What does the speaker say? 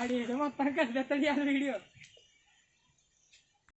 आणि मग पण तरी आज व्हिडिओ